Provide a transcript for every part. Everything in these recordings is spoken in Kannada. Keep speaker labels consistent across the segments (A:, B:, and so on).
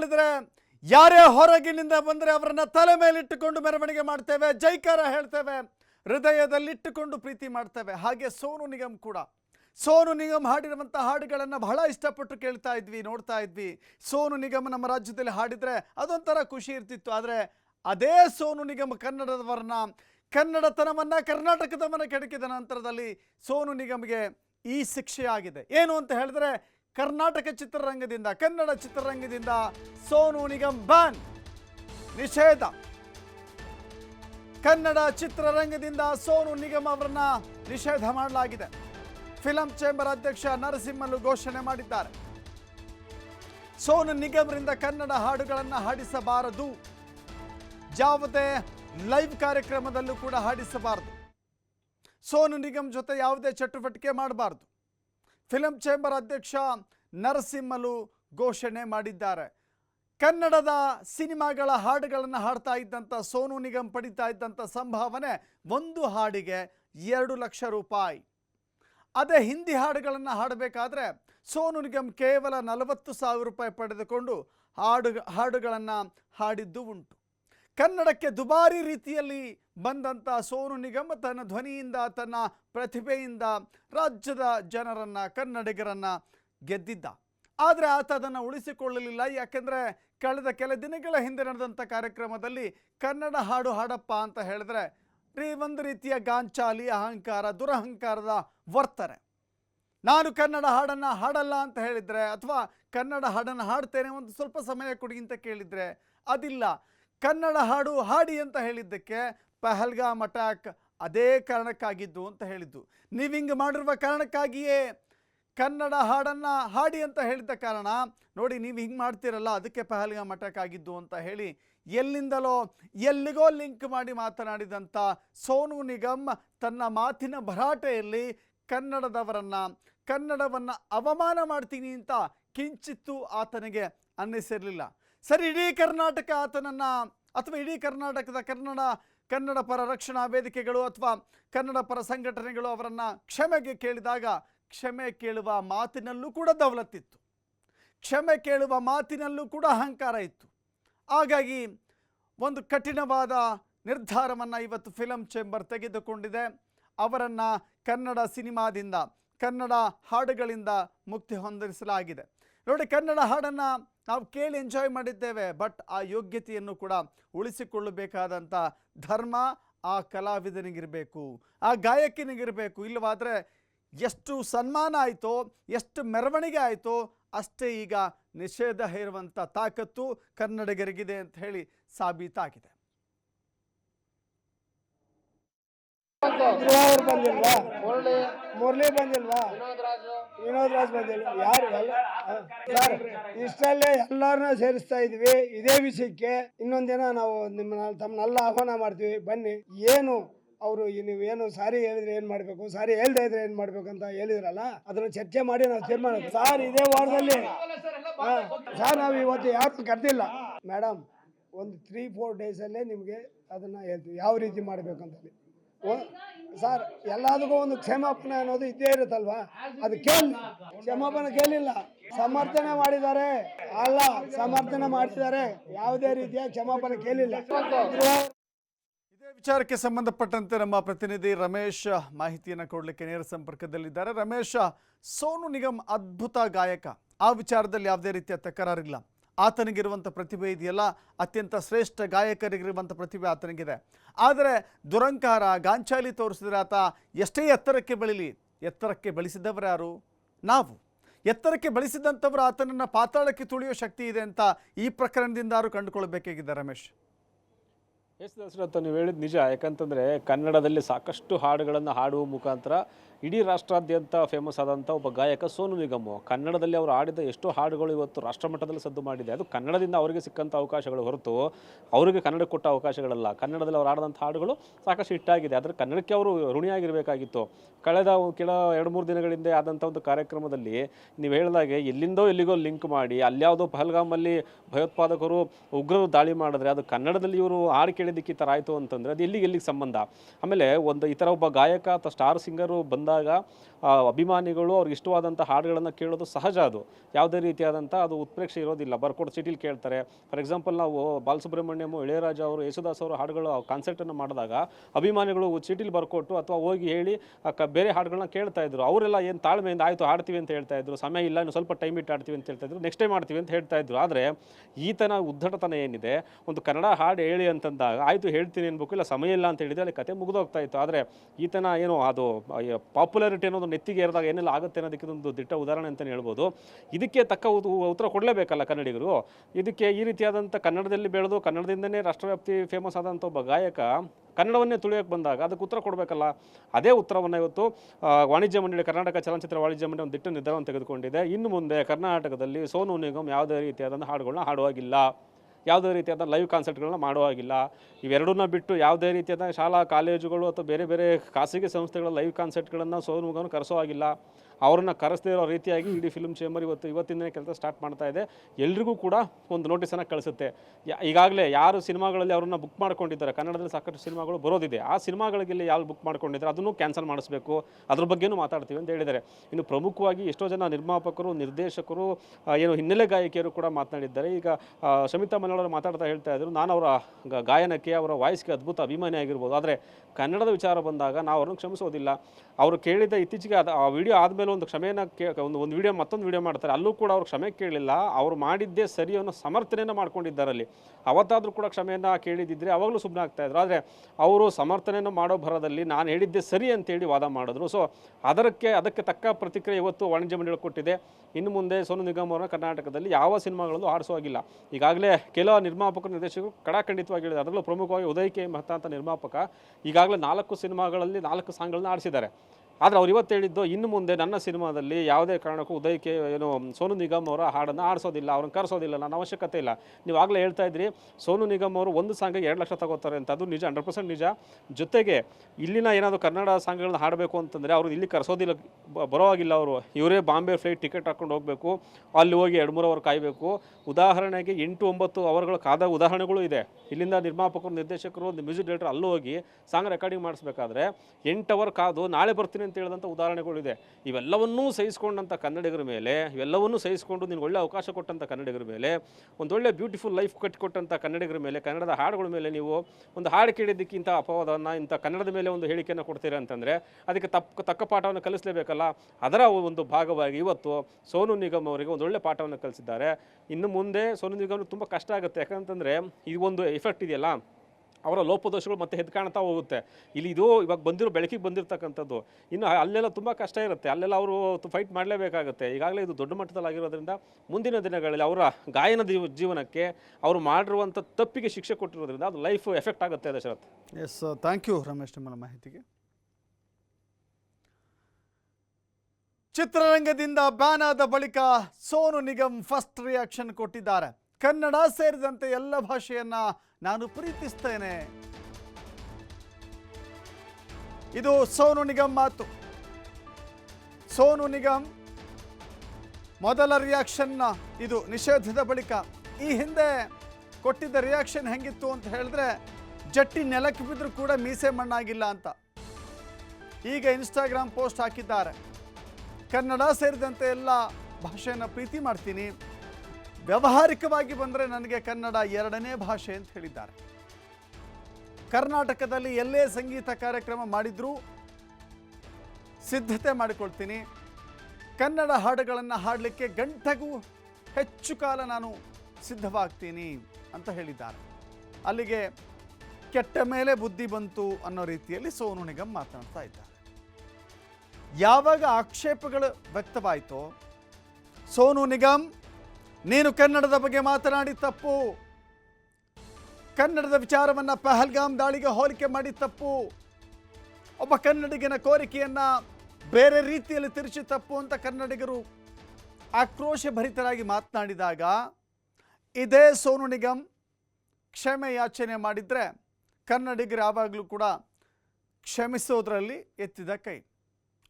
A: ಹೇಳಿದ್ರೆ, ಯಾರೇ ಹೊರಗಿನಿಂದ ಬಂದರೆ ಅವರನ್ನ ತಲೆ ಮೇಲಿಟ್ಟುಕೊಂಡು ಮೆರವಣಿಗೆ ಮಾಡ್ತೇವೆ, ಜೈಕಾರ ಹೇಳ್ತೇವೆ ಹೃದಯದಲ್ಲಿಟ್ಟುಕೊಂಡು ಪ್ರೀತಿ ಮಾಡ್ತೇವೆ. ಹಾಗೆ ಸೋನು ನಿಗಮ್ ಕೂಡ. ಸೋನು ನಿಗಮ್ ಹಾಡಿರುವಂಥ ಹಾಡುಗಳನ್ನು ಬಹಳ ಇಷ್ಟಪಟ್ಟು ಕೇಳ್ತಾ ಇದ್ವಿ, ನೋಡ್ತಾ ಇದ್ವಿ. ಸೋನು ನಿಗಮ್ ನಮ್ಮ ರಾಜ್ಯದಲ್ಲಿ ಹಾಡಿದರೆ ಅದೊಂಥರ ಖುಷಿ ಇರ್ತಿತ್ತು. ಆದರೆ ಅದೇ ಸೋನು ನಿಗಮ್ ಕನ್ನಡದವರನ್ನ, ಕನ್ನಡತನವನ್ನು, ಕರ್ನಾಟಕದವನ್ನ ಕೆಡಕಿದ ನಂತರದಲ್ಲಿ ಸೋನು ನಿಗಮ್ಗೆ ಈ ಶಿಕ್ಷೆ ಆಗಿದೆ. ಏನು ಅಂತ ಹೇಳಿದ್ರೆ ಕರ್ನಾಟಕ ಚಿತ್ರರಂಗದಿಂದ, ಕನ್ನಡ ಚಿತ್ರರಂಗದಿಂದ ಸೋನು ನಿಗಮ್ ಬ್ಯಾನ್ ನಿಷೇಧ. ಕನ್ನಡ ಚಿತ್ರರಂಗದಿಂದ ಸೋನು ನಿಗಮ್ ಅವರನ್ನ ನಿಷೇಧ ಮಾಡಲಾಗಿದೆ. ಫಿಲಂ ಚೇಂಬರ್ ಅಧ್ಯಕ್ಷ ನರಸಿಂಹಲು ಘೋಷಣೆ ಮಾಡಿದ್ದಾರೆ. ಸೋನು ನಿಗಮ್ರಿಂದ ಕನ್ನಡ ಹಾಡುಗಳನ್ನು ಹಾಡಿಸಬಾರದು. ಯಾವುದೇ ಲೈವ್ ಕಾರ್ಯಕ್ರಮದಲ್ಲೂ ಕೂಡ ಹಾಡಿಸಬಾರದು. ಸೋನು ನಿಗಮ್ ಜೊತೆ ಯಾವುದೇ ಚಟುವಟಿಕೆ ಮಾಡಬಾರ್ದು. ಫಿಲಂ ಚೇಂಬರ್ ಅಧ್ಯಕ್ಷ ನರಸಿಂಹಲು ಘೋಷಣೆ ಮಾಡಿದ್ದಾರೆ. ಕನ್ನಡದ ಸಿನಿಮಾಗಳ ಹಾಡುಗಳನ್ನು ಹಾಡ್ತಾ ಇದ್ದಂಥ ಸೋನು ನಿಗಮ್ ಪಡಿತಾ ಇದ್ದಂಥ ಸಂಭಾವನೆ ಒಂದು ಹಾಡಿಗೆ ಎರಡು ಲಕ್ಷ ರೂಪಾಯಿ. ಅದೇ ಹಿಂದಿ ಹಾಡುಗಳನ್ನು ಹಾಡಬೇಕಾದ್ರೆ ಸೋನು ನಿಗಮ್ ಕೇವಲ ನಲವತ್ತು ಸಾವಿರ ರೂಪಾಯಿ ಪಡೆದುಕೊಂಡು ಹಾಡು, ಹಾಡುಗಳನ್ನು ಹಾಡಿದ್ದು ಉಂಟು. ಕನ್ನಡಕ್ಕೆ ದುಬಾರಿ ರೀತಿಯಲ್ಲಿ ಬಂದಂಥ ಸೋನು ನಿಗಮ ತನ್ನ ಧ್ವನಿಯಿಂದ, ತನ್ನ ಪ್ರತಿಭೆಯಿಂದ ರಾಜ್ಯದ ಜನರನ್ನು, ಕನ್ನಡಿಗರನ್ನು ಗೆದ್ದಿದ್ದ. ಆದರೆ ಆತ ಅದನ್ನು ಉಳಿಸಿಕೊಳ್ಳಲಿಲ್ಲ. ಯಾಕೆಂದರೆ ಕಳೆದ ಕೆಲ ದಿನಗಳ ಹಿಂದೆ ನಡೆದಂಥ ಕಾರ್ಯಕ್ರಮದಲ್ಲಿ ಕನ್ನಡ ಹಾಡು ಹಾಡಪ್ಪ ಅಂತ ಹೇಳಿದ್ರೆ ರೀ ಒಂದು ರೀತಿಯ ಗಾಂಚಾಲಿ, ಅಹಂಕಾರ, ದುರಹಂಕಾರದ ವರ್ತನೆ. ನಾನು ಕನ್ನಡ ಹಾಡನ್ನು ಹಾಡಲ್ಲ ಅಂತ ಹೇಳಿದರೆ ಅಥವಾ ಕನ್ನಡ ಹಾಡನ್ನು ಹಾಡ್ತೇನೆ, ಒಂದು ಸ್ವಲ್ಪ ಸಮಯ ಕೊಡಿ ಅಂತ ಕೇಳಿದರೆ, ಅದಿಲ್ಲ. ಕನ್ನಡ ಹಾಡು ಹಾಡಿ ಅಂತ ಹೇಳಿದ್ದಕ್ಕೆ ಪಹಲ್ಗಾಮ್ ಅಟ್ಯಾಕ್ ಅದೇ ಕಾರಣಕ್ಕಾಗಿದ್ದು ಅಂತ ಹೇಳಿದ್ದು. ನೀವು ಹಿಂಗೆ ಮಾಡಿರುವ ಕಾರಣಕ್ಕಾಗಿಯೇ ಕನ್ನಡ ಹಾಡನ್ನು ಹಾಡಿ ಅಂತ ಹೇಳಿದ ಕಾರಣ ನೋಡಿ ನೀವು ಹಿಂಗೆ ಮಾಡ್ತೀರಲ್ಲ ಅದಕ್ಕೆ ಪಹಲ್ಗಾಮ್ ಅಟ್ಯಾಕ್ ಆಗಿದ್ದು ಅಂತ ಹೇಳಿ ಎಲ್ಲಿಂದಲೋ ಎಲ್ಲಿಗೋ ಲಿಂಕ್ ಮಾಡಿ ಮಾತನಾಡಿದಂಥ ಸೋನು ನಿಗಮ್ ತನ್ನ ಮಾತಿನ ಭರಾಟೆಯಲ್ಲಿ ಕನ್ನಡದವರನ್ನು ಕನ್ನಡವನ್ನು ಅವಮಾನ ಮಾಡ್ತೀನಿ ಅಂತ ಕಿಂಚಿತ್ತು ಆತನಿಗೆ ಅನ್ನಿಸಿರಲಿಲ್ಲ. ಸರಿ ಇಡೀ ಕರ್ನಾಟಕ ಆತನನ್ನು ಅಥವಾ ಇಡೀ ಕರ್ನಾಟಕದ ಕನ್ನಡ ಕನ್ನಡ ಪರ ರಕ್ಷಣಾ ವೇದಿಕೆಗಳು ಅಥವಾ ಕನ್ನಡ ಪರ ಸಂಘಟನೆಗಳು ಅವರನ್ನು ಕ್ಷಮೆಗೆ ಕೇಳಿದಾಗ ಕ್ಷಮೆ ಕೇಳುವ ಮಾತಿನಲ್ಲೂ ಕೂಡ ದೌಲತ್ತಿತ್ತು. ಕ್ಷಮೆ ಕೇಳುವ ಮಾತಿನಲ್ಲೂ ಕೂಡ ಅಹಂಕಾರ ಇತ್ತು. ಹಾಗಾಗಿ ಒಂದು ಕಠಿಣವಾದ ನಿರ್ಧಾರವನ್ನು ಇವತ್ತು ಫಿಲಂ ಚೇಂಬರ್ ತೆಗೆದುಕೊಂಡಿದೆ. ಅವರನ್ನು ಕನ್ನಡ ಸಿನಿಮಾದಿಂದ, ಕನ್ನಡ ಹಾಡುಗಳಿಂದ ಮುಕ್ತಿ ಹೊಂದಿಸಲಾಗಿದೆ. ನೋಡಿ, ಕನ್ನಡ ಹಾಡನ್ನು ನಾವು ಕೇಳಿ ಎಂಜಾಯ್ ಮಾಡಿದ್ದೇವೆ ಬಟ್ ಆ ಯೋಗ್ಯತೆಯನ್ನು ಕೂಡ ಉಳಿಸಿಕೊಳ್ಳಬೇಕಾದಂಥ ಧರ್ಮ ಆ ಕಲಾವಿದನಿಗಿರಬೇಕು, ಆ ಗಾಯಕಿನಿಗಿರಬೇಕು. ಇಲ್ಲವಾದರೆ ಎಷ್ಟು ಸನ್ಮಾನ ಆಯಿತೋ, ಎಷ್ಟು ಮೆರವಣಿಗೆ ಆಯಿತೋ, ಅಷ್ಟೇ ಈಗ ನಿಷೇಧ ಹೇರುವಂಥ ತಾಕತ್ತು ಕನ್ನಡಿಗರಿಗಿದೆ ಅಂತ ಹೇಳಿ ಸಾಬೀತಾಗಿದೆ.
B: ಅವ್ರು ಬಂದಿಲ್ವಾ? ಮುರಳಿ. ಬಂದಿಲ್ವಾ? ವಿನೋದ್ ರಾಜ್ ಬಂದಿಲ್ವಾ? ಯಾರು. ಸರ್ ಇಷ್ಟಲ್ಲೇ ಎಲ್ಲರನ್ನ ಸೇರಿಸ್ತಾ ಇದ್ವಿ. ಇದೇ ವಿಷಯಕ್ಕೆ ಇನ್ನೊಂದಿನ ನಾವು ನಿಮ್ಮನ್ನ ತಮ್ಮನ್ನೆಲ್ಲ ಆಹ್ವಾನ ಮಾಡ್ತೀವಿ. ಬನ್ನಿ. ಏನು ಅವರು ನೀವು ಏನು ಸಾರಿ ಹೇಳಿದ್ರೆ ಏನ್ ಮಾಡ್ಬೇಕು? ಸಾರಿ ಹೇಳ್ದೆ ಇದ್ರೆ ಏನ್ ಮಾಡ್ಬೇಕು ಅಂತ ಹೇಳಿದ್ರಲ್ಲ ಅದನ್ನ ಚರ್ಚೆ ಮಾಡಿ ನಾವು ತೀರ್ಮಾನ ಸರ್ ಇದೇ ವಾರದಲ್ಲಿ. ಸರ್ ನಾವು ಇವತ್ತು ಯಾರು ಕರೆದಿಲ್ಲ. ಮೇಡಮ್ ಒಂದು ತ್ರೀ ಫೋರ್ ಡೇಸಲ್ಲೇ ನಿಮಗೆ ಅದನ್ನು ಹೇಳ್ತೀವಿ. ಯಾವ ರೀತಿ ಮಾಡಬೇಕಂತ ಅಂತ ಹೇಳಿ ಒ- ಸರ್, ಎಲ್ಲದಕ್ಕೂ ಒಂದು ಕ್ಷಮಾಪಣೆ ಅನ್ನೋದು ಇದ್ದೇ ಇರುತ್ತಲ್ವಾ? ಅದು ಕೇಳಿ. ಕ್ಷಮಾಪಣೆ ಕೇಳಿಲ್ಲ. ಸಮರ್ಥನೆ ಮಾಡಿದ್ದಾರೆ. ಅಲ್ಲ, ಸಮರ್ಥನೆ ಮಾಡಿದ್ದಾರೆ ಯಾವುದೇ ರೀತಿಯ ಕ್ಷಮಾಪಣೆ ಕೇಳಿಲ್ಲ.
A: ವಿಚಾರಕ್ಕೆ ಸಂಬಂಧಪಟ್ಟಂತೆ ನಮ್ಮ ಪ್ರತಿನಿಧಿ ರಮೇಶ್ ಮಾಹಿತಿಯನ್ನು ಕೊಡಲಿಕ್ಕೆ ನೇರ ಸಂಪರ್ಕದಲ್ಲಿದ್ದಾರೆ. ರಮೇಶ್, ಸೋನು ನಿಗಮ್ ಅದ್ಭುತ ಗಾಯಕ. ಆ ವಿಚಾರದಲ್ಲಿ ಯಾವುದೇ ರೀತಿಯ ತಕರಾರಿಲ್ಲ. ಆತನಿಗಿರುವಂಥ ಪ್ರತಿಭೆ ಇದೆಯಲ್ಲ? ಅತ್ಯಂತ ಶ್ರೇಷ್ಠ ಗಾಯಕರಿಗಿರುವಂಥ ಪ್ರತಿಭೆ ಆತನಿಗಿದೆ. ಆದರೆ ದುರಂಕಾರ, ಗಾಂಚಾಲಿ ತೋರಿಸಿದರೆ ಆತ ಎಷ್ಟೇ ಎತ್ತರಕ್ಕೆ ಬೆಳೀಲಿ, ಎತ್ತರಕ್ಕೆ ಬೆಳೆಸಿದವರು ಯಾರು? ನಾವು. ಎತ್ತರಕ್ಕೆ ಬೆಳೆಸಿದಂಥವರು ಆತನನ್ನು ಪಾತಾಳಕ್ಕೆ ತುಳಿಯೋ ಶಕ್ತಿ ಇದೆ ಅಂತ ಈ ಪ್ರಕರಣದಿಂದ ಯಾರು ರಮೇಶ್?
C: ಎಸ್ ದಸರಥ ನೀವು ಹೇಳಿದ ನಿಜ. ಯಾಕಂತಂದರೆ ಕನ್ನಡದಲ್ಲಿ ಸಾಕಷ್ಟು ಹಾಡುಗಳನ್ನು ಹಾಡುವ ಮುಖಾಂತರ ಇಡೀ ರಾಷ್ಟ್ರಾದ್ಯಂತ ಫೇಮಸ್ ಆದಂಥ ಒಬ್ಬ ಗಾಯಕ ಸೋನು ನಿಗಮ್ ಕನ್ನಡದಲ್ಲಿ ಅವರು ಆಡಿದ ಎಷ್ಟೋ ಹಾಡುಗಳು ಇವತ್ತು ರಾಷ್ಟ್ರಮಟ್ಟದಲ್ಲಿ ಸದ್ದು ಮಾಡಿದೆ. ಅದು ಕನ್ನಡದಿಂದ ಅವರಿಗೆ ಸಿಕ್ಕಂಥ ಅವಕಾಶಗಳು ಹೊರತು ಅವರಿಗೆ ಕನ್ನಡ ಕೊಟ್ಟ ಅವಕಾಶಗಳಲ್ಲ. ಕನ್ನಡದಲ್ಲಿ ಅವರು ಆಡಿದಂಥ ಹಾಡುಗಳು ಸಾಕಷ್ಟು ಹಿಟ್ಟಾಗಿದೆ ಆದರೆ ಕನ್ನಡಕ್ಕೆ ಅವರು ಋಣಿಯಾಗಿರಬೇಕಾಗಿತ್ತು. ಕಳೆದ ಕೆಲ ಎರಡು ಮೂರು ದಿನಗಳಿಂದ ಆದಂಥ ಒಂದು ಕಾರ್ಯಕ್ರಮದಲ್ಲಿ ನೀವು ಹೇಳಿದಾಗೆ ಎಲ್ಲಿಂದೋ ಎಲ್ಲಿಗೋ ಲಿಂಕ್ ಮಾಡಿ ಅಲ್ಯಾವುದೋ ಪಹಲ್ಗಾಮಲ್ಲಿ ಭಯೋತ್ಪಾದಕರು ಉಗ್ರರು ದಾಳಿ ಮಾಡಿದ್ರೆ ಅದು ಕನ್ನಡದಲ್ಲಿ ಇವರು ಹಾಡು ಕೇಳಿದ್ದಕ್ಕೆ ಈ ಥರ ಆಯಿತು ಅಂತಂದರೆ ಅದು ಎಲ್ಲಿಗೆ ಎಲ್ಲಿಗೆ ಸಂಬಂಧ? ಆಮೇಲೆ ಒಂದು ಈ ಥರ ಒಬ್ಬ ಗಾಯಕ ಅಥವಾ ಸ್ಟಾರ್ ಸಿಂಗರು ಬಂದಾಗ ಅಭಿಮಾನಿಗಳು ಅವ್ರಿಗೆ ಇಷ್ಟವಾದಂಥ ಹಾಡುಗಳನ್ನು ಕೇಳೋದು ಸಹಜ ಅದು. ಯಾವುದೇ ರೀತಿಯಾದಂಥ ಅದು ಉತ್ಪ್ರೇಕ್ಷೆ ಇರೋದಿಲ್ಲ. ಬರ್ಕೊಟ್ಟು ಸಿಟಿಲಿ ಕೇಳ್ತಾರೆ. ಫಾರ್ ಎಕ್ಸಾಂಪಲ್ ನಾವು ಬಾಲಸುಬ್ರಹ್ಮಣ್ಯಮ್ ಇಳೆಯರಾಜ ಅವರು, ಯೇಸುದಾಸ್ ಅವರು ಹಾಡುಗಳು ಕಾನ್ಸರ್ಟನ್ನು ಮಾಡಿದಾಗ ಅಭಿಮಾನಿಗಳು ಸಿಟಿಲಿ ಬರ್ಕೊಟ್ಟು ಅಥವಾ ಹೋಗಿ ಹೇಳಿ ಬೇರೆ ಹಾಡುಗಳನ್ನ ಕೇಳ್ತಾ ಇದ್ರು. ಅವರೆಲ್ಲ ಏನು ತಾಳ್ಮೆಯಿಂದ ಆಯಿತು, ಹಾಡ್ತೀವಿ ಅಂತ ಹೇಳ್ತಾ ಇದ್ರು. ಸಮಯ ಇಲ್ಲ, ಇನ್ನು ಸ್ವಲ್ಪ ಟೈಮ್ ಇಟ್ಟು ಆಡ್ತೀವಿ ಅಂತ ಹೇಳ್ತಾ ಇದ್ರು. ನೆಕ್ಸ್ಟ್ ಟೈಮ್ ಮಾಡ್ತೀವಿ ಅಂತ ಹೇಳ್ತಾ ಇದ್ರು. ಆದರೆ ಈತನ ಉದ್ದಟತನ ಏನಿದೆ? ಒಂದು ಕನ್ನಡ ಹಾಡು ಹೇಳಿ ಅಂತಂದಾಗ ಆಯಿತು ಹೇಳ್ತೀನಿ ಅನ್ಬೇಕು. ಇಲ್ಲ, ಸಮಯ ಇಲ್ಲ ಅಂತ ಹೇಳಿದರೆ ಅಲ್ಲಿ ಕತೆ ಮುಗಿದೋಗ್ತಾ ಇತ್ತು. ಆದರೆ ಈತನ ಏನು ಅದು ಪಾಪ್ಯುಲಾರಿಟಿ ಅನ್ನೋದು ನೆತ್ತಿಗೆ ಏರಿದಾಗ ಏನೆಲ್ಲ ಆಗುತ್ತೆ ಅನ್ನೋದಕ್ಕೆ ಒಂದು ದಿಟ್ಟ ಉದಾಹರಣೆ ಅಂತಲೇ ಹೇಳ್ಬೋದು. ಇದಕ್ಕೆ ತಕ್ಕ ಉತ್- ಉತ್ತರ ಕೊಡಲೇಬೇಕಲ್ಲ ಕನ್ನಡಿಗರು? ಇದಕ್ಕೆ ಈ ರೀತಿಯಾದಂಥ ಕನ್ನಡದಲ್ಲಿ ಬೆಳೆದು ಕನ್ನಡದಿಂದನೇ ರಾಷ್ಟ್ರವ್ಯಾಪ್ತಿ ಫೇಮಸ್ ಆದಂಥ ಒಬ್ಬ ಗಾಯಕ ಕನ್ನಡವನ್ನೇ ತುಳಿಯೋಕೆ ಬಂದಾಗ ಅದಕ್ಕೆ ಉತ್ತರ ಕೊಡಬೇಕಲ್ಲ? ಅದೇ ಉತ್ತರವನ್ನು ಇವತ್ತು ವಾಣಿಜ್ಯ ಮಂಡಳಿ, ಕರ್ನಾಟಕ ಚಲನಚಿತ್ರ ವಾಣಿಜ್ಯ ಮಂಡಳಿ ಒಂದು ದಿಟ್ಟ ನಿರ್ಧಾರವನ್ನು ತೆಗೆದುಕೊಂಡಿದೆ. ಇನ್ನು ಮುಂದೆ ಕರ್ನಾಟಕದಲ್ಲಿ ಸೋನು ನಿಗಮ್ ಯಾವುದೇ ರೀತಿಯಾದಂಥ ಹಾಡುಗಳನ್ನ ಹಾಡುವಾಗಿಲ್ಲ. ಯಾವುದೇ ರೀತಿಯಾದ ಲೈವ್ ಕಾನ್ಸರ್ಟ್ಗಳನ್ನ ಮಾಡುವಾಗಿಲ್ಲ ಇವೆರಡನ್ನ ಬಿಟ್ಟು ಯಾವುದೇ ರೀತಿಯಾದ ಶಾಲಾ, ಕಾಲೇಜುಗಳು ಅಥವಾ ಬೇರೆ ಬೇರೆ ಖಾಸಗಿ ಸಂಸ್ಥೆಗಳ ಲೈವ್ ಕಾನ್ಸರ್ಟ್ಗಳನ್ನು ಸೋನು ನಿಗಮ್ ಕರೆಸೋ ಆಗಿಲ್ಲ ಅವ್ರನ್ನ ಕರೆಸದೇ ಇರೋ ರೀತಿಯಾಗಿ ಇಡೀ ಫಿಲ್ಮ್ ಚೇಂಬರ್ ಇವತ್ತು ಇವತ್ತಿಂದನೇ ಕೆಲಸ ಸ್ಟಾರ್ಟ್ ಮಾಡ್ತಾ ಇದೆ. ಎಲ್ರಿಗೂ ಕೂಡ ಒಂದು ನೋಟಿಸನ್ನು ಕಳಿಸುತ್ತೆ. ಈಗಾಗಲೇ ಯಾರು ಸಿನಿಮಾಗಳಲ್ಲಿ ಅವ್ರನ್ನ ಬುಕ್ ಮಾಡ್ಕೊಂಡಿದ್ದಾರೆ, ಕನ್ನಡದಲ್ಲಿ ಸಾಕಷ್ಟು ಸಿನಿಮಾಗಳು ಬರೋದಿದೆ. ಆ ಸಿನಿಮಾಗಳಿಗೆ ಯಾರು ಬುಕ್ ಮಾಡ್ಕೊಂಡಿದ್ದಾರೆ, ಅದನ್ನು ಕ್ಯಾನ್ಸಲ್ ಮಾಡಿಸ್ಬೇಕು. ಅದ್ರ ಬಗ್ಗೆನೂ ಮಾತಾಡ್ತೀವಿ ಅಂತ ಹೇಳಿದ್ದಾರೆ. ಇನ್ನು ಪ್ರಮುಖವಾಗಿ ಎಷ್ಟೋ ಜನ ನಿರ್ಮಾಪಕರು, ನಿರ್ದೇಶಕರು ಏನು ಹಿನ್ನೆಲೆ ಗಾಯಕಿಯರು ಕೂಡ ಮಾತನಾಡಿದ್ದಾರೆ. ಈಗ ಶಮಿತಾ ಮಲ್ನಾಡವರು ಮಾತಾಡ್ತಾ ಹೇಳ್ತಾ ಇದ್ರು, ನಾನು ಅವರ ಗಾಯನಕ್ಕೆ, ಅವರ ವಾಯ್ಸ್ಗೆ ಅದ್ಭುತ ಅಭಿಮಾನಿ ಆಗಿರ್ಬೋದು. ಆದರೆ ಕನ್ನಡದ ವಿಚಾರ ಬಂದಾಗ ನಾವು ಅವ್ರನ್ನ ಕ್ಷಮಿಸೋದಿಲ್ಲ. ಅವರು ಕೇಳಿದ ಇತ್ತೀಚೆಗೆ ಅದು ಆ ವಿಡಿಯೋ ಆದಮೇಲೆ ಒಂದು ಕ್ಷಮೆಯನ್ನು ಕೇ ಒಂದು ಒಂದು ವಿಡಿಯೋ ಮತ್ತೊಂದು ವಿಡಿಯೋ ಮಾಡ್ತಾರೆ. ಅಲ್ಲೂ ಕೂಡ ಅವ್ರು ಕ್ಷಮೆ ಕೇಳಿಲ್ಲ ಅವ್ರು ಮಾಡಿದ್ದೇ ಸರಿ ಅನ್ನೋ ಸಮರ್ಥನೆಯನ್ನು ಮಾಡ್ಕೊಂಡಿದ್ದಾರೆ ಅಲ್ಲಿ ಅವತ್ತಾದರೂ ಕೂಡ ಕ್ಷಮೆಯನ್ನು ಕೇಳಿದಿದ್ರೆ ಅವಾಗಲೂ ಸುಮ್ಮನೆ ಆಗ್ತಾ ಇದ್ರು. ಆದರೆ ಅವರು ಸಮರ್ಥನೆಯನ್ನು ಮಾಡೋ ಭರದಲ್ಲಿ ನಾನು ಹೇಳಿದ್ದೆ ಸರಿ ಅಂತೇಳಿ ವಾದ ಮಾಡಿದ್ರು. ಸೊ ಅದಕ್ಕೆ ಅದಕ್ಕೆ ತಕ್ಕ ಪ್ರತಿಕ್ರಿಯೆ ಇವತ್ತು ವಾಣಿಜ್ಯ ಮಂಡಳಿ ಕೊಟ್ಟಿದೆ. ಇನ್ನು ಮುಂದೆ ಸೋನು ನಿಗಮ್ ಅವರನ್ನ ಕರ್ನಾಟಕದಲ್ಲಿ ಯಾವ ಸಿನಿಮಾಗಳಲ್ಲೂ ಆಡಿಸೋಗಿಲ್ಲ ಈಗಾಗಲೇ ಕೆಲವು ನಿರ್ಮಾಪಕರು ನಿರ್ದೇಶಕರು ಕಡಾಖಂಡಿತವಾಗಿ ಹೇಳಿದ್ದಾರೆ. ಅದರಲ್ಲೂ ಪ್ರಮುಖವಾಗಿ ಉದಯ್ ಕೆ ಮೆಹ್ತಾ ಅಂತ ನಿರ್ಮಾಪಕ ಈಗಾಗಲೇ ನಾಲ್ಕು ಸಿನಿಮಾಗಳಲ್ಲಿ ನಾಲ್ಕು ಸಾಂಗ್ಗಳನ್ನ ಆಡಿಸಿದ್ದಾರೆ ಆದರೆ ಅವ್ರು ಇವತ್ತು ಹೇಳಿದ್ದು ಇನ್ನು ಮುಂದೆ ನನ್ನ ಸಿನಿಮಾದಲ್ಲಿ ಯಾವುದೇ ಕಾರಣಕ್ಕೂ ಉದಯಕ್ಕೆ ಏನು, ಸೋನು ನಿಗಮ್ ಅವರ ಹಾಡನ್ನು ಆಡಿಸೋದಿಲ್ಲ ಅವ್ರನ್ನ ಕರೆಸೋದಿಲ್ಲ ನನ್ನ ಅವಶ್ಯಕತೆ ಇಲ್ಲ. ನೀವು ಆಗಲೇ ಹೇಳ್ತಾ ಇದ್ರಿ, ಸೋನು ನಿಗಮ್ ಅವರು ಒಂದು ಸಾಂಗಿಗೆ ಎರಡು ಲಕ್ಷ ತಗೋತಾರೆ ಅಂತ ಅದು ನಿಜ ಹಂಡ್ರೆಡ್ ಪರ್ಸೆಂಟ್ ನಿಜ. ಜೊತೆಗೆ ಇಲ್ಲಿನ ಏನಾದರೂ ಕನ್ನಡ ಸಾಂಗ್ಗಳನ್ನ ಹಾಡಬೇಕು ಅಂತಂದರೆ ಅವರು ಇಲ್ಲಿ ಕರೆಸೋದಿಲ್ಲ ಬರೋವಾಗಿಲ್ಲ ಅವರು. ಇವರೇ ಬಾಂಬೆ ಫ್ಲೈಟ್ ಟಿಕೆಟ್ ಹಾಕ್ಕೊಂಡು ಹೋಗಬೇಕು, ಅಲ್ಲಿ ಹೋಗಿ ಎರಡು ಮೂರು ಅವರ್ ಕಾಯಬೇಕು. ಉದಾಹರಣೆಗೆ ಎಂಟು ಒಂಬತ್ತು ಅವರ್ಗಳು ಕಾದ ಉದಾಹರಣೆಗಳು ಇದೆ. ಇಲ್ಲಿಂದ ನಿರ್ಮಾಪಕರು, ನಿರ್ದೇಶಕರು, ಮ್ಯೂಸಿಕ್ ಡೈರೆಕ್ಟರ್ ಅಲ್ಲೂ ಹೋಗಿ ಸಾಂಗ್ ರೆಕಾರ್ಡಿಂಗ್ ಮಾಡಿಸ್ಬೇಕಾದ್ರೆ ಎಂಟು ಅವರ್ ಕಾದು ನಾಳೆ ಬರ್ತೀನಿ ಅಂತ ಹೇಳಿದಂಥ ಉದಾಹರಣೆಗಳಿದೆ. ಇವೆಲ್ಲವನ್ನೂ ಸಹಿಸ್ಕೊಂಡಂಥ ಕನ್ನಡಿಗರ ಮೇಲೆ, ಇವೆಲ್ಲವನ್ನೂ ಸಹಿಸಿಕೊಂಡು ನಿನ್ಗೆ ಒಳ್ಳೆ ಅವಕಾಶ ಕೊಟ್ಟಂಥ ಕನ್ನಡಿಗರ ಮೇಲೆ ಒಂದೊಳ್ಳೆ ಬ್ಯೂಟಿಫುಲ್ ಲೈಫ್ ಕಟ್ಟಿಕೊಟ್ಟಂಥ ಕನ್ನಡಿಗರ ಮೇಲೆ, ಕನ್ನಡದ ಹಾಡುಗಳ ಮೇಲೆ ನೀವು ಒಂದು ಹಾಡು ಕೇಳಿದ್ದಕ್ಕಿಂತ ಅಪವಾದವನ್ನು, ಇಂಥ ಕನ್ನಡದ ಮೇಲೆ ಒಂದು ಹೇಳಿಕೆಯನ್ನು ಕೊಡ್ತೀರಾ ಅಂತಂದರೆ, ಅದಕ್ಕೆ ತಕ್ಕ ತಕ್ಕ ಪಾಠವನ್ನು ಕಲಿಸಲೇಬೇಕಲ್ಲ? ಅದರ ಒಂದು ಭಾಗವಾಗಿ ಇವತ್ತು ಸೋನು ನಿಗಮ್ ಅವರಿಗೆ ಒಂದು ಒಳ್ಳೆ ಪಾಠವನ್ನು ಕಲಿಸಿದ್ದಾರೆ. ಇನ್ನು ಮುಂದೆ ಸೋನು ನಿಗಮ್ ತುಂಬ ಕಷ್ಟ ಆಗುತ್ತೆ. ಯಾಕಂತಂದರೆ ಈ ಒಂದು ಎಫೆಕ್ಟ್ ಇದೆಯಲ್ಲ? ಅವರ ಲೋಪದೋಷಗಳು ಮತ್ತೆ ಹೆದ್ ಕಾಣ್ತಾ ಹೋಗುತ್ತೆ. ಇಲ್ಲಿ ಇದು ಇವಾಗ ಬಂದಿರೋ ಬೆಳಕಿಗೆ ಬಂದಿರತಕ್ಕಂಥದ್ದು. ಇನ್ನು ಅಲ್ಲೆಲ್ಲ ತುಂಬ ಕಷ್ಟ ಇರುತ್ತೆ. ಅಲ್ಲೆಲ್ಲ ಅವರು ಫೈಟ್ ಮಾಡಲೇಬೇಕಾಗುತ್ತೆ. ಈಗಾಗಲೇ ಇದು ದೊಡ್ಡ ಮಟ್ಟದಲ್ಲಿ ಆಗಿರೋದ್ರಿಂದ ಮುಂದಿನ ದಿನಗಳಲ್ಲಿ ಅವರ ಗಾಯನ ಜೀವನಕ್ಕೆ ಅವರು ಮಾಡಿರುವಂಥ ತಪ್ಪಿಗೆ ಶಿಕ್ಷೆ ಕೊಟ್ಟಿರೋದ್ರಿಂದ ಅದು ಲೈಫ್ ಎಫೆಕ್ಟ್ ಆಗುತ್ತೆ Dasharath
A: yes thank you Ramesh ನಿಮ್ಮ ಮಾಹಿತಿಗೆ. ಚಿತ್ರರಂಗದಿಂದ ಬ್ಯಾನ್ ಆದ ಬಳಿಕ ಸೋನು ನಿಗಮ್ ಫಸ್ಟ್ ರಿಯಾಕ್ಷನ್ ಕೊಟ್ಟಿದ್ದಾರೆ. ಕನ್ನಡ ಸೇರಿದಂತೆ ಎಲ್ಲ ಭಾಷೆಯನ್ನ ನಾನು ಪ್ರೀತಿಸ್ತೇನೆ. ಇದು ಸೋನು ನಿಗಮ್ ಮಾತು. ಸೋನು ನಿಗಮ್ ಮೊದಲ ರಿಯಾಕ್ಷನ್ನ ಇದು ನಿಷೇಧದ ಬಳಿಕ. ಈ ಹಿಂದೆ ಕೊಟ್ಟಿದ್ದ ರಿಯಾಕ್ಷನ್ ಹೆಂಗಿತ್ತು ಅಂತ ಹೇಳಿದ್ರೆ ಜಟ್ಟಿ ನೆಲಕ್ಕೆ ಬಿದ್ದರೂ ಕೂಡ ಮೀಸೆ ಮಣ್ಣಾಗಿಲ್ಲ ಅಂತ. ಈಗ ಇನ್ಸ್ಟಾಗ್ರಾಮ್ ಪೋಸ್ಟ್ ಹಾಕಿದ್ದಾರೆ. ಕನ್ನಡ ಸೇರಿದಂತೆ ಎಲ್ಲ ಭಾಷೆಯನ್ನು ಪ್ರೀತಿ ಮಾಡ್ತೀನಿ. ವ್ಯಾವಹಾರಿಕವಾಗಿ ಬಂದರೆ ನನಗೆ ಕನ್ನಡ ಎರಡನೇ ಭಾಷೆ ಅಂತ ಹೇಳಿದ್ದಾರೆ. ಕರ್ನಾಟಕದಲ್ಲಿ ಎಲ್ಲೇ ಸಂಗೀತ ಕಾರ್ಯಕ್ರಮ ಮಾಡಿದರೂ ಸಿದ್ಧತೆ ಮಾಡಿಕೊಳ್ತೀನಿ. ಕನ್ನಡ ಹಾಡುಗಳನ್ನು ಹಾಡಲಿಕ್ಕೆ ಗಂಟೆಗೂ ಹೆಚ್ಚು ಕಾಲ ನಾನು ಸಿದ್ಧವಾಗ್ತೀನಿ ಅಂತ ಹೇಳಿದ್ದಾರೆ. ಅಲ್ಲಿಗೆ ಕೆಟ್ಟ ಮೇಲೆ ಬುದ್ಧಿ ಬಂತು ಅನ್ನೋ ರೀತಿಯಲ್ಲಿ ಸೋನು ನಿಗಮ್ ಮಾತನಾಡ್ತಾ ಇದ್ದಾರೆ. ಯಾವಾಗ ಆಕ್ಷೇಪಗಳು ವ್ಯಕ್ತವಾಯಿತೋ, ಸೋನು ನಿಗಮ್ ನೀನು ಕನ್ನಡದ ಬಗ್ಗೆ ಮಾತನಾಡಿ ತಪ್ಪು. ಕನ್ನಡದ ವಿಚಾರವನ್ನ ಪಹಲ್ಗಾಮ್ ದಾಳಿಗೆ ಹೋಲಿಕೆ ಮಾಡಿ ತಪ್ಪು. ಒಬ್ಬ ಕನ್ನಡಿಗನ ಕೋರಿಕೆಯನ್ನ ಬೇರೆ ರೀತಿಯಲ್ಲಿ ತಿರುಚಿ ತಪ್ಪು ಅಂತ ಕನ್ನಡಿಗರು ಆಕ್ರೋಶ ಭರಿತರಾಗಿ ಮಾತನಾಡಿದಾಗ ಇದೇ ಸೋನು ನಿಗಮ್ ಕ್ಷಮೆ ಯಾಚನೆ ಮಾಡಿದರೆ ಕನ್ನಡಿಗರು ಯಾವಾಗಲೂ ಕೂಡ ಕ್ಷಮಿಸೋದ್ರಲ್ಲಿ ಎತ್ತಿದ ಕೈ.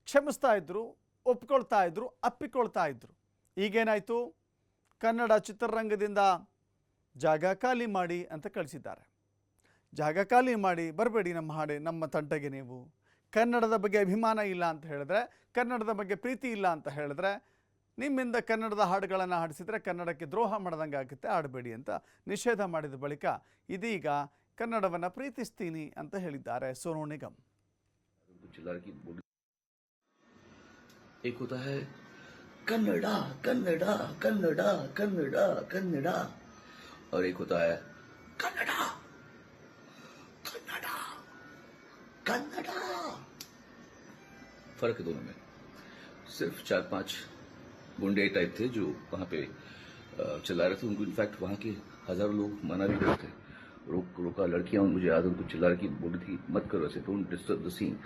A: ಕ್ಷಮಿಸ್ತಾ ಇದ್ರು, ಒಪ್ಕೊಳ್ತಾ ಇದ್ದರು ಅಪ್ಪಿಕೊಳ್ತಾ ಇದ್ದರು ಈಗೇನಾಯಿತು? ಕನ್ನಡ ಚಿತ್ರರಂಗದಿಂದ ಜಾಗ ಖಾಲಿ ಮಾಡಿ ಅಂತ ಕಳಿಸಿದ್ದಾರೆ. ಜಾಗ ಖಾಲಿ ಮಾಡಿ ಬರಬೇಡಿ ನಮ್ಮ ಹಾಡೆ, ನಮ್ಮ ತಂಟೆಗೆ ನೀವು. ಕನ್ನಡದ ಬಗ್ಗೆ ಅಭಿಮಾನ ಇಲ್ಲ ಅಂತ ಹೇಳಿದ್ರೆ, ಕನ್ನಡದ ಬಗ್ಗೆ ಪ್ರೀತಿ ಇಲ್ಲ ಅಂತ ಹೇಳಿದ್ರೆ, ನಿಮ್ಮಿಂದ ಕನ್ನಡದ ಹಾಡುಗಳನ್ನು ಹಾಡಿಸಿದ್ರೆ ಕನ್ನಡಕ್ಕೆ ದ್ರೋಹ ಮಾಡ್ದಂಗೆ ಆಗುತ್ತೆ ಆಡಬೇಡಿ ಅಂತ ನಿಷೇಧ ಮಾಡಿದ ಬಳಿಕ ಇದೀಗ ಕನ್ನಡವನ್ನು ಪ್ರೀತಿಸ್ತೀನಿ ಅಂತ ಹೇಳಿದ್ದಾರೆ ಸೋನು ನಿಗಮ್.
D: कन्नडा कन्नडा कन्नडा कन्नडा कन्नडा। और एक होता है, कन्नडा कन्नडा कन्नडा। फ़र्क है दोनों में। सिर्फ़ चार पाँच गुंडे टाइप थे जो वहाँ पे चिल्ला रहे थे। उनको इनफैक्ट वहाँ के हज़ारों लोग मना भी करते रोक, रोका लड़कियाँ मुझे याद उनको चिल्ला रही बोली थी, मत करो ऐसे डोंट डिस्टर्ब द सीन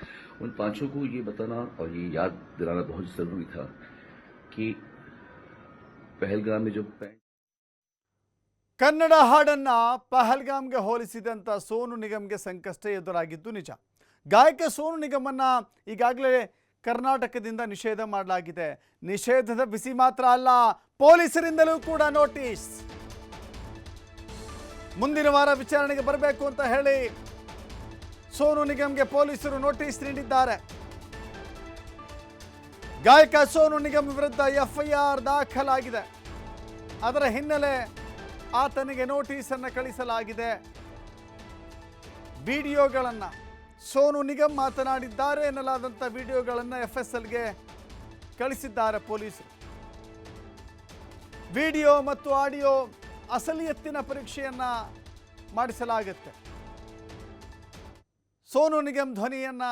D: उन पाँचों को ये बताना और ये याद दिलाना बहुत ज़रूरी था। कि पहलगाम में जब पैंट
A: ಕನ್ನಡ ಹಾಡನ್ನ ಪಹಲ್ಗಾಮ್ಗೆ ಹೋಲಿಸಿದಂಥ ಸೋನು ನಿಗಮ್ಗೆ ಸಂಕಷ್ಟ ಎದುರಾಗಿದ್ದು ನಿಜ ಗಾಯಕ ಸೋನು ನಿಗಮನ್ನ ಈಗಾಗಲೇ ಕರ್ನಾಟಕದಿಂದ ನಿಷೇಧ ಮಾಡಲಾಗಿದೆ ನಿಷೇಧದ ಬಿಸಿ ಮಾತ್ರ ಅಲ್ಲ ಪೊಲೀಸರಿಂದಲೂ ಕೂಡ ನೋಟಿಸ್ ಮುಂದಿನ ವಾರ ವಿಚಾರಣೆಗೆ ಬರಬೇಕು ಅಂತ ಹೇಳಿ ಸೋನು ನಿಗಮ್ಗೆ ಪೊಲೀಸರು ನೋಟಿಸ್ ನೀಡಿದ್ದಾರೆ ಗಾಯಕ ಸೋನು ನಿಗಮ್ ವಿರುದ್ಧ ಎಫ್ಐಆರ್ ದಾಖಲಾಗಿದೆ. ಅದರ ಹಿನ್ನೆಲೆ ಆತನಿಗೆ ನೋಟಿಸ್ ಅನ್ನು ಕಳಿಸಲಾಗಿದೆ. ವಿಡಿಯೋಗಳನ್ನು ಸೋನು ನಿಗಮ್ ಮಾತನಾಡಿದ್ದಾರೆ ಎನ್ನಲಾದಂಥ ವಿಡಿಯೋಗಳನ್ನು ಎಫ್ ಎಸ್ ಎಲ್ಗೆ ಕಳಿಸಿದ್ದಾರೆ ಪೊಲೀಸರು. ವಿಡಿಯೋ ಮತ್ತು ಆಡಿಯೋ ಅಸಲಿಯತ್ತಿನ ಪರೀಕ್ಷೆಯನ್ನು ಮಾಡಿಸಲಾಗುತ್ತೆ. ಸೋನು ನಿಗಮ್ ಧ್ವನಿಯನ್ನು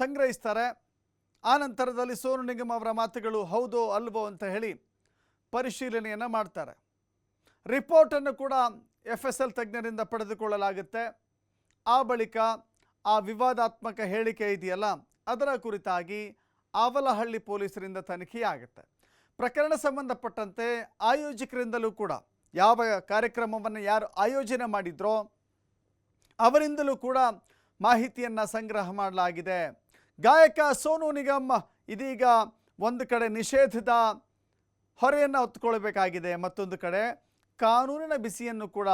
A: ಸಂಗ್ರಹಿಸ್ತಾರೆ. ಆ ನಂತರದಲ್ಲಿ ಸೋನು ನಿಗಮ್ ಅವರ ಮಾತುಗಳು ಹೌದೋ ಅಲ್ವೋ ಅಂತ ಹೇಳಿ ಪರಿಶೀಲನೆಯನ್ನು ಮಾಡ್ತಾರೆ. ರಿಪೋರ್ಟನ್ನು ಕೂಡ ಎಫ್ ಎಸ್ ಎಲ್ ತಜ್ಞರಿಂದ ಪಡೆದುಕೊಳ್ಳಲಾಗುತ್ತೆ. ಆ ಬಳಿಕ ಆ ವಿವಾದಾತ್ಮಕ ಹೇಳಿಕೆ ಇದೆಯಲ್ಲ, ಅದರ ಕುರಿತಾಗಿ ಆವಲಹಳ್ಳಿ ಪೊಲೀಸರಿಂದ ತನಿಖೆಯಾಗುತ್ತೆ ಪ್ರಕರಣ ಸಂಬಂಧಪಟ್ಟಂತೆ ಆಯೋಜಕರಿಂದಲೂ ಕೂಡ, ಯಾವ ಕಾರ್ಯಕ್ರಮವನ್ನು ಯಾರು ಆಯೋಜನೆ ಮಾಡಿದ್ರೋ ಅವರಿಂದಲೂ ಕೂಡ ಮಾಹಿತಿಯನ್ನು ಸಂಗ್ರಹ ಮಾಡಲಾಗಿದೆ. ಗಾಯಕ ಸೋನು ನಿಗಮ್ ಇದೀಗ ಒಂದು ಕಡೆ ನಿಷೇಧದ ಹೊರೆಯನ್ನು ಹೊತ್ತುಕೊಳ್ಬೇಕಾಗಿದೆ, ಮತ್ತೊಂದು ಕಡೆ ಕಾನೂನಿನ ಬಿಸಿಯನ್ನು ಕೂಡ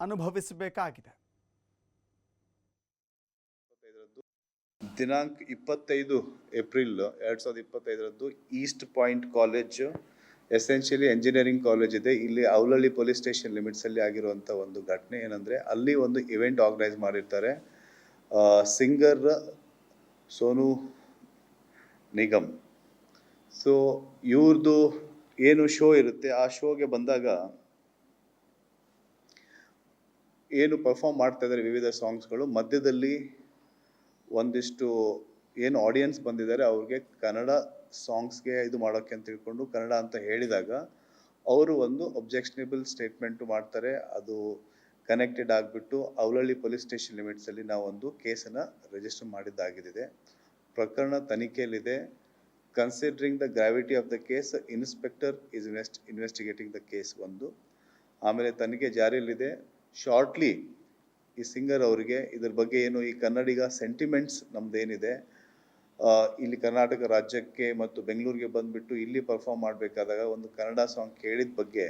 A: ಅನುಭವಿಸಬೇಕಾಗಿದೆ.
E: ದಿನಾಂಕ ಇಪ್ಪತ್ತೈದು ಏಪ್ರಿಲ್ ಎರಡು ಸಾವಿರದ ಇಪ್ಪತ್ತೈದರದ್ದು East Point college essentially engineering college ಇದೆ. ಇಲ್ಲಿ ಅವಲಳ್ಳಿ ಪೊಲೀಸ್ ಸ್ಟೇಷನ್ ಲಿಮಿಟ್ಸಲ್ಲಿ ಆಗಿರುವಂಥ ಒಂದು ಘಟನೆ ಏನಂದರೆ ಅಲ್ಲಿ ಒಂದು ಇವೆಂಟ್ ಆರ್ಗನೈಸ್ ಮಾಡಿರ್ತಾರೆ. ಸಿಂಗರ್ ಸೋನು ನಿಗಮ್. ಸೊ ಇವ್ರದ್ದು ಏನು ಶೋ ಇರುತ್ತೆ, ಆ ಶೋಗೆ ಬಂದಾಗ ಏನು ಪರ್ಫಾರ್ಮ್ ಮಾಡ್ತಾ ಇದ್ದಾರೆ ವಿವಿಧ ಸಾಂಗ್ಸ್ಗಳು ಮಧ್ಯದಲ್ಲಿ ಒಂದಿಷ್ಟು ಏನು ಆಡಿಯನ್ಸ್ ಬಂದಿದ್ದಾರೆ, ಅವ್ರಿಗೆ ಕನ್ನಡ ಸಾಂಗ್ಸ್ಗೆ ಇದು ಮಾಡೋಕ್ಕೆ ಅಂತ ತಿಳ್ಕೊಂಡು ಕನ್ನಡ ಅಂತ ಹೇಳಿದಾಗ, ಅವರು ಒಂದು ಅಬ್ಜೆಕ್ಷನೇಬಲ್ ಸ್ಟೇಟ್ಮೆಂಟು ಮಾಡ್ತಾರೆ. ಅದು ಕನೆಕ್ಟೆಡ್ ಆಗಿಬಿಟ್ಟು ಅವಲಹಳ್ಳಿ ಪೊಲೀಸ್ ಸ್ಟೇಷನ್ ಲಿಮಿಟ್ಸಲ್ಲಿ ನಾವು ಒಂದು ಕೇಸನ್ನು ರಿಜಿಸ್ಟರ್ ಮಾಡಿದ್ದಾಗಿದೆ ಪ್ರಕರಣ ತನಿಖೆಯಲ್ಲಿದೆ. Considering the gravity of the case inspector is invest investigating the case ಒಂದು. ಆಮೇಲೆ ತನಿಖೆ ಜಾರಿಯಲ್ಲಿದೆ. ಶಾರ್ಟ್ಲಿ ಈ ಸಿಂಗರ್ ಅವರಿಗೆ ಇದ್ರ ಬಗ್ಗೆ ಏನು ಈ ಕನ್ನಡಿಗ ಸೆಂಟಿಮೆಂಟ್ಸ್ ನಮ್ದೇನಿದೆ. ಆ, ಇಲ್ಲಿ ಕರ್ನಾಟಕ ರಾಜ್ಯಕ್ಕೆ ಮತ್ತು ಬೆಂಗಳೂರಿಗೆ ಬಂದುಬಿಟ್ಟು ಇಲ್ಲಿ ಪರ್ಫಾರ್ಮ್ ಮಾಡಬೇಕಾದಾಗ ಒಂದು ಕನ್ನಡ ಸಾಂಗ್ ಕೇಳಿದ ಬಗ್ಗೆ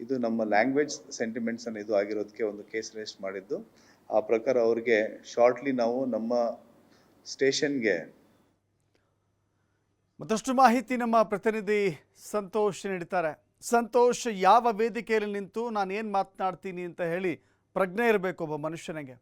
E: ಇದು ನಮ್ಮ ಲ್ಯಾಂಗ್ವೇಜ್ ಸೆಂಟಿಮೆಂಟ್ಸನ್ನು ಇದು ಆಗಿರೋದಕ್ಕೆ ಒಂದು ಕೇಸ್ ರೇಸ್ಟ್ ಮಾಡಿದ್ದು. ಆ ಪ್ರಕಾರ ಅವ್ರಿಗೆ ಶಾರ್ಟ್ಲಿ ನಾವು ನಮ್ಮ ಸ್ಟೇಷನ್ಗೆ
A: ಮತ್ತಷ್ಟು ಮಾಹಿತಿ ನಮ್ಮ ಪ್ರತಿನಿಧಿ ಸಂತೋಷ್ ನೀಡ್ತಾರೆ ಸಂತೋಷ್, ಯಾವ ವೇದಿಕೆಯಲ್ಲಿ ನಿಂತು ನಾನು ಏನು ಮಾತನಾಡ್ತೀನಿ ಅಂತ ಹೇಳಿ ಪ್ರಜ್ಞೆ ಇರಬೇಕು ಒಬ್ಬ ಮನುಷ್ಯನಿಗೆ.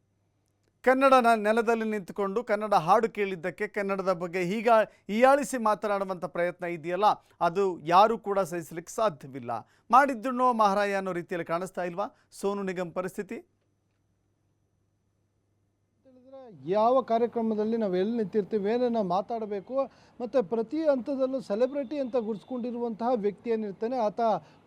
A: ಕನ್ನಡ ನೆಲದಲ್ಲಿ ನಿಂತುಕೊಂಡು ಕನ್ನಡ ಹಾಡು ಕೇಳಿದ್ದಕ್ಕೆ ಕನ್ನಡದ ಬಗ್ಗೆ ಹೀಗ ಹೀಯಾಳಿಸಿ ಮಾತನಾಡುವಂಥ ಪ್ರಯತ್ನ ಇದೆಯಲ್ಲ, ಅದು ಯಾರೂ ಕೂಡ ಸಹಿಸಲಿಕ್ಕೆ ಸಾಧ್ಯವಿಲ್ಲ. ಮಾಡಿದ್ದುಣ್ಣೋ ಮಹಾರಾಯ ಅನ್ನೋ ರೀತಿಯಲ್ಲಿ ಕಾಣಿಸ್ತಾ ಇಲ್ವಾ? ಸೋನು ನಿಗಮ್ ಪರಿಸ್ಥಿತಿ?
F: ಯಾವ ಕಾರ್ಯಕ್ರಮದಲ್ಲಿ ನಾವು ಎಲ್ಲಿ ನಿಂತಿರ್ತೀವಿ ಏನನ್ನ ಮಾತಾಡಬೇಕು, ಮತ್ತು ಪ್ರತಿ ಹಂತದಲ್ಲೂ ಸೆಲೆಬ್ರಿಟಿ ಅಂತ ಗುರ್ಸ್ಕೊಂಡಿರುವಂತಹ ವ್ಯಕ್ತಿ ಏನಿರ್ತಾನೆ, ಆತ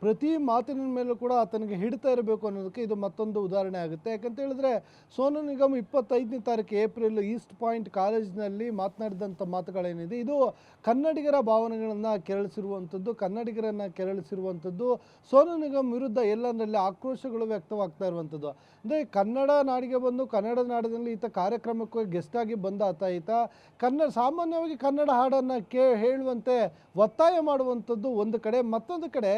F: ಪ್ರತಿ ಮಾತಿನ ಮೇಲೂ ಕೂಡ ಆತನಿಗೆ ಹಿಡಿತಾ ಇರಬೇಕು ಅನ್ನೋದಕ್ಕೆ ಇದು ಮತ್ತೊಂದು ಉದಾಹರಣೆ ಆಗುತ್ತೆ. ಯಾಕಂತ ಹೇಳಿದ್ರೆ, ಸೋನು ನಿಗಮ್ ಇಪ್ಪತ್ತೈದನೇ ತಾರೀಕು ಏಪ್ರಿಲ್ ಈಸ್ಟ್ ಪಾಯಿಂಟ್ ಕಾಲೇಜ್ನಲ್ಲಿ ಮಾತನಾಡಿದಂಥ ಮಾತುಗಳೇನಿದೆ, ಇದು ಕನ್ನಡಿಗರ ಭಾವನೆಗಳನ್ನು ಕೆರಳಿಸಿರುವಂಥದ್ದು, ಕನ್ನಡಿಗರನ್ನು ಕೆರಳಿಸಿರುವಂಥದ್ದು, ಸೋನು ನಿಗಮ್ ವಿರುದ್ಧ ಎಲ್ಲರಲ್ಲಿ ಆಕ್ರೋಶಗಳು ವ್ಯಕ್ತವಾಗ್ತಾ ಇರುವಂಥದ್ದು. ಅಂದರೆ ಕನ್ನಡ ನಾಡಿಗೆ ಬಂದು ಕನ್ನಡ ನಾಡಿನಲ್ಲಿ ಈತ ಕಾರ್ಯಕ್ರಮ ಕಾರ್ಯಕ್ರಮಕ್ಕೆ ಗೆಸ್ಟಾಗಿ ಬಂದ ಆತ ಈತ ಕನ್ನಡ, ಸಾಮಾನ್ಯವಾಗಿ ಕನ್ನಡ ಹಾಡನ್ನು ಕೇ, ಹೇಳುವಂತೆ ಒತ್ತಾಯ ಮಾಡುವಂಥದ್ದು ಒಂದು ಕಡೆ, ಮತ್ತೊಂದು ಕಡೆ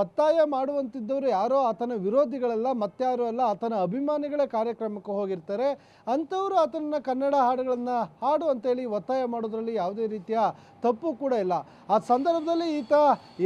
F: ಒತ್ತಾಯ ಮಾಡುವಂತಿದ್ದವರು ಯಾರೋ ಆತನ ವಿರೋಧಿಗಳೆಲ್ಲ, ಮತ್ತಾರೋ ಅಲ್ಲ ಆತನ ಅಭಿಮಾನಿಗಳೇ ಕಾರ್ಯಕ್ರಮಕ್ಕೆ ಹೋಗಿರ್ತಾರೆ. ಅಂಥವರು ಆತನ ಕನ್ನಡ ಹಾಡುಗಳನ್ನು ಹಾಡು ಅಂತೇಳಿ ಒತ್ತಾಯ ಮಾಡೋದ್ರಲ್ಲಿ ಯಾವುದೇ ರೀತಿಯ ತಪ್ಪು ಕೂಡ ಇಲ್ಲ. ಆ ಸಂದರ್ಭದಲ್ಲಿ ಈತ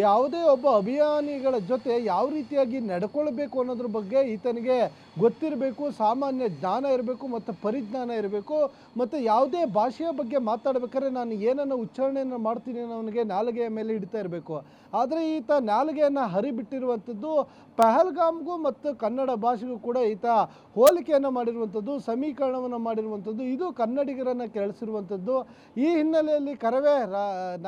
F: ಯಾವುದೇ ಒಬ್ಬ ಅಭಿಮಾನಿಗಳ ಜೊತೆ ಯಾವ ರೀತಿಯಾಗಿ ನಡ್ಕೊಳ್ಬೇಕು ಅನ್ನೋದ್ರ ಬಗ್ಗೆ ಈತನಿಗೆ ಗೊತ್ತಿರಬೇಕು, ಸಾಮಾನ್ಯ ಜ್ಞಾನ ಇರಬೇಕು ಮತ್ತು ಪರಿಜ್ಞಾನ ಇರಬೇಕು ಮತ್ತು ಯಾವುದೇ ಭಾಷೆಯ ಬಗ್ಗೆ ಮಾತಾಡ್ಬೇಕಾದ್ರೆ ನಾನು ಏನನ್ನು ಉಚ್ಚಾರಣೆಯನ್ನು ಮಾಡ್ತೀನಿ ಅನ್ನೋನಿಗೆ ನಾಲಿಗೆಯ ಮೇಲೆ ಹಿಡಿತಾ ಇರಬೇಕು. ಆದರೆ ಈತ ನಾಲಿಗೆಯನ್ನು ಹರಿಬಿಟ್ಟಿರುವಂಥದ್ದು, ಪಹಲ್ಗಾಮ್ಗೂ ಮತ್ತು ಕನ್ನಡ ಭಾಷೆಗೂ ಕೂಡ ಈತ ಹೋಲಿಕೆಯನ್ನು ಮಾಡಿರುವಂಥದ್ದು, ಸಮೀಕರಣವನ್ನು ಮಾಡಿರುವಂಥದ್ದು, ಇದು ಕನ್ನಡಿಗರನ್ನು ಕೆಳಿಸಿರುವಂಥದ್ದು ಈ ಹಿನ್ನೆಲೆಯಲ್ಲಿ ಕರವೇ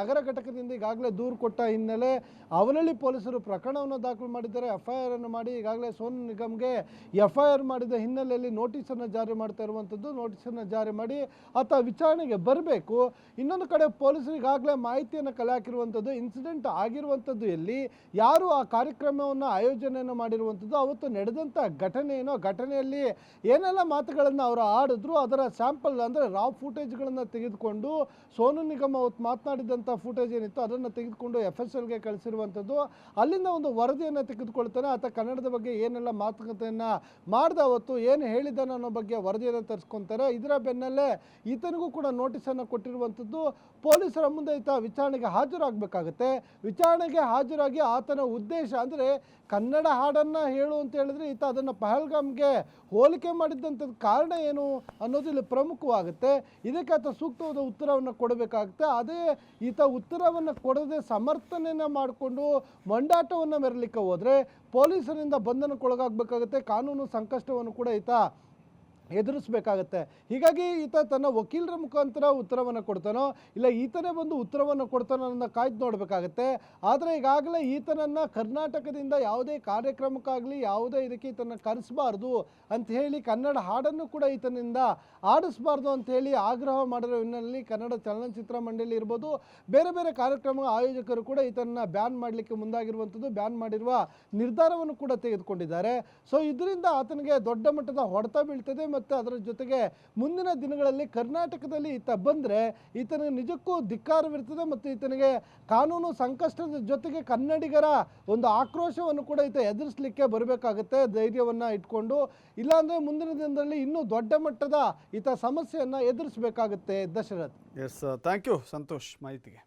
F: ನಗರ ಘಟಕದಿಂದ ಈಗಾಗಲೇ ದೂರು ಕೊಟ್ಟ ಹಿನ್ನೆಲೆ ಅವನಹಳ್ಳಿ ಪೊಲೀಸರು ಪ್ರಕರಣವನ್ನು ದಾಖಲು ಮಾಡಿದ್ದಾರೆ. ಎಫ್ ಐ ಆರ್ ಅನ್ನು ಮಾಡಿ ಈಗಾಗಲೇ ಸೋನು ನಿಗಮ್ಗೆ ಎಫ್ ಐ ಆರ್ ಮಾಡಿದ ಹಿನ್ನೆಲೆಯಲ್ಲಿ ನೋಟಿಸನ್ನು ಜಾರಿ ಮಾಡ್ತಾ ಇರುವಂಥದ್ದು. ನೋಟಿಸನ್ನು ಜಾರಿ ಮಾಡಿ ಆತ ವಿಚಾರಣೆಗೆ ಬರಬೇಕು. ಇನ್ನೊಂದು ಕಡೆ ಪೊಲೀಸರು ಈಗಾಗಲೇ ಮಾಹಿತಿಯನ್ನು ಕಲೆ ಹಾಕಿರುವಂಥದ್ದು, ಇನ್ಸಿಡೆಂಟ್ ಆಗಿರುವಂಥದ್ದು ಎಲ್ಲಿ? ಯಾರು ಆ ಕಾರ್ಯಕ್ರಮವನ್ನು ಆಯೋಜನೆಯನ್ನು ಮಾಡಿರುವಂಥದ್ದು? ಅವತ್ತು ನಡೆದಂಥ ಘಟನೆ ಏನೋ? ಘಟನೆಯಲ್ಲಿ ಏನೆಲ್ಲ ಮಾತುಗಳನ್ನು ಅವರು ಆಡಿದ್ರು? ಅದರ ಸ್ಯಾಂಪಲ್ ಅಂದರೆ ರಾ ಫುಟೇಜ್ಗಳನ್ನು ತೆಗೆದುಕೊಂಡು ಸೋನು ನಿಗಮ್ ಅವತ್ತು ಮಾತನಾಡಿದಂಥ ಫುಟೇಜ್ ಏನಿತ್ತು ಅದನ್ನು ತೆಗೆದುಕೊಂಡು ಎಫ್ ಎಸ್ ಎಲ್ಗೆ ಕಳಿಸಿರುವಂಥದ್ದು. ಅಲ್ಲಿಂದ ಒಂದು ವರದಿಯನ್ನು ತೆಗೆದುಕೊಳ್ತಾನೆ. ಆತ ಕನ್ನಡದ ಬಗ್ಗೆ ಏನೆಲ್ಲ ಮಾತುಕತೆಯನ್ನು ಮಾಡಿದ ಅವತ್ತು, ಏನು ಹೇಳಿದ್ದಾನೆ ಅನ್ನೋ ಬಗ್ಗೆ ವರದಿಯನ್ನು ತರಿಸ್ಕೊತಾರೆ. ಇದರ ಬೆನ್ನಲ್ಲೇ ಈತನಿಗೂ ಕೂಡ ನೋಟಿಸನ್ನು ಕೊಟ್ಟಿರುವಂಥದ್ದು. ಪೊಲೀಸರ ಮುಂದೆ ಈತ ವಿಚಾರಣೆಗೆ ಹಾಜರಾಗಬೇಕಾಗತ್ತೆ. ವಿಚಾರಣೆಗೆ ಹಾಜರಾಗಿ ಆತನ ಉದ್ದೇಶ ಅಂದರೆ ಕನ್ನಡ ಹಾಡನ್ನು ಹೇಳು ಅಂತ ಹೇಳಿದ್ರೆ ಈತ ಅದನ್ನು ಪಹಲ್ಗಾಮ್ಗೆ ಹೋಲಿಕೆ ಮಾಡಿದ್ದಂಥದ್ದು ಕಾರಣ ಏನು ಅನ್ನೋದು ಇಲ್ಲಿ ಪ್ರಮುಖವಾಗುತ್ತೆ. ಇದಕ್ಕೆ ಆತ ಸೂಕ್ತವಾದ ಉತ್ತರವನ್ನು ಕೊಡಬೇಕಾಗುತ್ತೆ. ಅದೇ ಈತ ಉತ್ತರವನ್ನು ಕೊಡದೆ ಸಮರ್ಥನೆಯನ್ನು ಮಾಡಿಕೊಂಡು ಮಂಡಾಟವನ್ನು ಮೆರಲಿಕ್ಕೆ ಹೋದರೆ ಪೊಲೀಸರಿಂದ ಬಂಧನಕ್ಕೊಳಗಾಗಬೇಕಾಗುತ್ತೆ. ಕಾನೂನು ಸಂಕಷ್ಟವನ್ನು ಕೂಡ ಈತ ಎದುರಿಸಬೇಕಾಗತ್ತೆ. ಹೀಗಾಗಿ ಈತ ತನ್ನ ವಕೀಲರ ಮುಖಾಂತರ ಉತ್ತರವನ್ನು ಕೊಡ್ತಾನೋ, ಇಲ್ಲ ಈತನೇ ಬಂದು ಉತ್ತರವನ್ನು ಕೊಡ್ತಾನೋ ಅನ್ನೋದನ್ನ ಕಾಯ್ದು ನೋಡಬೇಕಾಗತ್ತೆ. ಆದರೆ ಈಗಾಗಲೇ ಈತನನ್ನು ಕರ್ನಾಟಕದಿಂದ ಯಾವುದೇ ಕಾರ್ಯಕ್ರಮಕ್ಕಾಗಲಿ, ಯಾವುದೇ ಇದಕ್ಕೆ ಈತನ ಕರೆಸಬಾರ್ದು ಅಂತ ಹೇಳಿ ಕನ್ನಡ ಹಾಡನ್ನು ಕೂಡ ಈತನಿಂದ ಆಡಿಸಬಾರ್ದು ಅಂತ ಹೇಳಿ ಆಗ್ರಹ ಮಾಡಿರೋ ಹಿನ್ನೆಲೆಯಲ್ಲಿ ಕನ್ನಡ ಚಲನಚಿತ್ರ ಮಂಡಳಿ ಇರ್ಬೋದು, ಬೇರೆ ಬೇರೆ ಕಾರ್ಯಕ್ರಮ ಆಯೋಜಕರು ಕೂಡ ಈತನನ್ನು ಬ್ಯಾನ್ ಮಾಡಲಿಕ್ಕೆ ಮುಂದಾಗಿರುವಂಥದ್ದು, ಬ್ಯಾನ್ ಮಾಡಿರುವ ನಿರ್ಧಾರವನ್ನು ಕೂಡ ತೆಗೆದುಕೊಂಡಿದ್ದಾರೆ. ಸೊ, ಇದರಿಂದ ಆತನಿಗೆ ದೊಡ್ಡ ಮಟ್ಟದ ಹೊಡೆತ ಬೀಳ್ತದೆ ಮತ್ತು ಅದರ ಜೊತೆಗೆ ಮುಂದಿನ ದಿನಗಳಲ್ಲಿ ಕರ್ನಾಟಕದಲ್ಲಿ ಈತ ಬಂದರೆ ಈತನಿಗೆ ನಿಜಕ್ಕೂ ಧಿಕ್ಕಾರವಿರ್ತದೆ ಮತ್ತು ಈತನಿಗೆ ಕಾನೂನು ಸಂಕಷ್ಟದ ಜೊತೆಗೆ ಕನ್ನಡಿಗರ ಒಂದು ಆಕ್ರೋಶವನ್ನು ಕೂಡ ಈತ ಎದುರಿಸಲಿಕ್ಕೆ ಬರಬೇಕಾಗುತ್ತೆ, ಧೈರ್ಯವನ್ನು ಇಟ್ಕೊಂಡು. ಇಲ್ಲಾಂದರೆ ಮುಂದಿನ ದಿನದಲ್ಲಿ ಇನ್ನೂ ದೊಡ್ಡ ಮಟ್ಟದ ಈತ ಸಮಸ್ಯೆಯನ್ನು ಎದುರಿಸಬೇಕಾಗುತ್ತೆ. Dasharath.
A: Yes thank you Santosh, ಮಾಹಿತಿಗೆ.